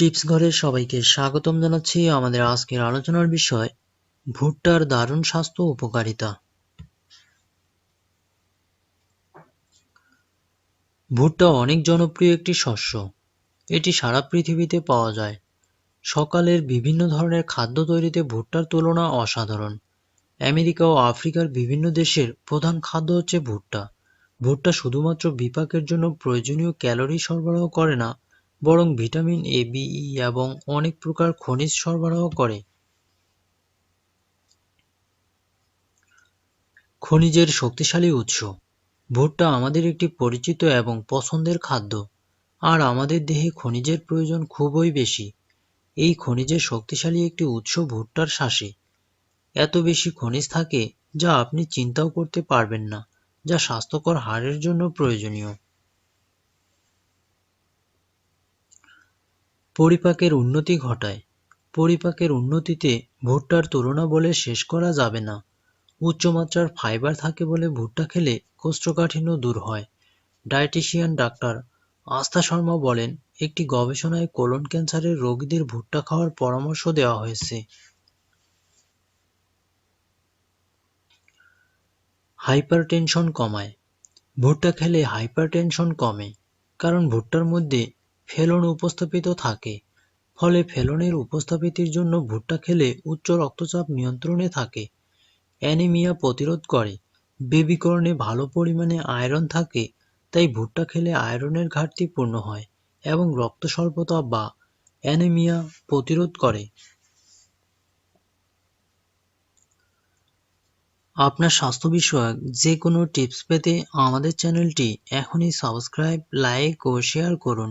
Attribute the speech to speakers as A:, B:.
A: Tips ঘরের সবাইকে স্বাগতম জানাচ্ছি আমাদের আজকের আলোচনার বিষয়, ভুট্টার দারুণ স্বাস্থ্য উপকারিতা। ভুট্টা অনেক জনপ্রিয় একটি শস্য। এটি সারা পৃথিবীতে পাওয়া যায়। সকালের বিভিন্ন ধরনের খাদ্য তৈরিতে ভুট্টার তুলনা অসাধারণ। আমেরিকা ও আফ্রিকার বিভিন্ন দেশের প্রধান খাদ্য হচ্ছে ভুট্টা। ভুট্টা শুধুমাত্র বিপাকের জন্য প্রয়োজনীয় ক্যালোরি সরবরাহ করে না বরং ভিটামিন এ, বি, ই এবং অনেক প্রকার খনিজ সরবরাহ করে। খনিজের শক্তিশালী উৎস। ভুট্টা আমাদের একটি পরিচিত এবং পছন্দের খাদ্য, আর আমাদের দেহে খনিজের প্রয়োজন খুবই বেশি। এই খনিজের শক্তিশালী একটি উৎস ভুট্টার শ্বাসে। এত বেশি খনিজ থাকে যা আপনি চিন্তাও করতে পারবেন না, যা স্বাস্থ্যকর হাড়ের জন্য প্রয়োজনীয়। পরিপাকের উন্নতি ঘটায়। পরিপাকের উন্নতিতে ভুট্টার তুলনা বলে শেষ করা যাবে না। উচ্চমাত্রার ফাইবার থাকে বলে ভুট্টা খেলে কোষ্ঠকাঠিন্য দূর হয়। ডায়েটিশিয়ান ডাক্তার আস্থা শর্মা বলেন, একটি গবেষণায় কোলন ক্যান্সারের রোগীদের ভুট্টা খাওয়ার পরামর্শ দেওয়া হয়েছে। হাইপারটেনশন কমায়। ভুট্টা খেলে হাইপারটেনশন কমে, কারণ ভুট্টার মধ্যে ফেলন উপস্থাপিত থাকে। ফলে ফেলনের উপস্থাপিতির জন্য ভুট্টা খেলে উচ্চ রক্তচাপ নিয়ন্ত্রণে থাকে। অ্যানিমিয়া প্রতিরোধ করে। বেবিকর্নে ভালো পরিমাণে আয়রন থাকে, তাই ভুট্টা খেলে আয়রনের ঘাটতি পূর্ণ হয় এবং রক্ত স্বল্পতা বা অ্যানিমিয়া প্রতিরোধ করে। আপনার স্বাস্থ্য বিষয়ক যে কোনো টিপস পেতে আমাদের চ্যানেলটি এখনই সাবস্ক্রাইব, লাইক ও শেয়ার করুন।